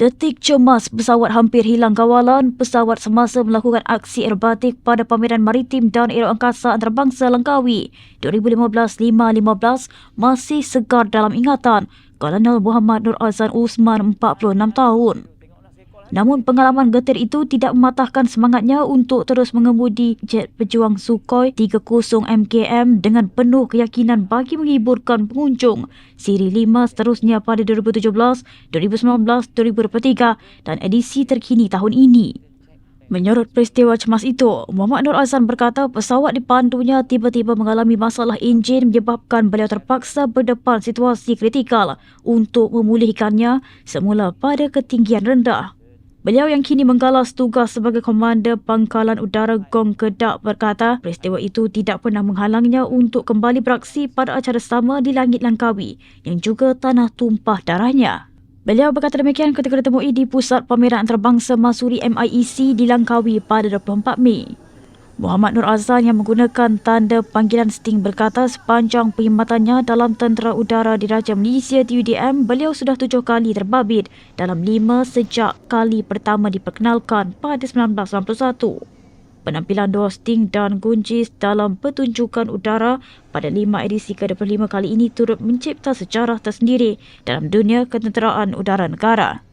Detik cemas pesawat hampir hilang kawalan pesawat semasa melakukan aksi aerobatik pada pameran maritim dan aero angkasa antarabangsa Langkawi 2015-515 masih segar dalam ingatan Kolonel Muhammad Nur Azan Usman 46 tahun. Namun pengalaman getir itu tidak mematahkan semangatnya untuk terus mengemudi jet pejuang Sukhoi 30 MKM dengan penuh keyakinan bagi menghiburkan pengunjung siri 5 seterusnya pada 2017, 2019, 2023 dan edisi terkini tahun ini. Menyorot peristiwa cemas itu, Muhammad Nur Azan berkata pesawat dipandunya tiba-tiba mengalami masalah enjin menyebabkan beliau terpaksa berdepan situasi kritikal untuk memulihkannya semula pada ketinggian rendah. Beliau yang kini menggalas tugas sebagai Komander Pangkalan Udara Gong Kedak berkata peristiwa itu tidak pernah menghalangnya untuk kembali beraksi pada acara sama di Langit Langkawi yang juga tanah tumpah darahnya. Beliau berkata demikian ketika ditemui di Pusat Pameran Antarabangsa Masuri MIEC di Langkawi pada 24 Mei. Muhammad Nur Azlan yang menggunakan tanda panggilan Sting berkata sepanjang perkhidmatannya dalam tentera udara di Raja Malaysia TUDM, beliau sudah tujuh kali terbabit dalam lima sejak kali pertama diperkenalkan pada 1991. Penampilan dua Sting dan Gunjis dalam pertunjukan udara pada lima edisi ke-25 kali ini turut mencipta sejarah tersendiri dalam dunia ketenteraan udara negara.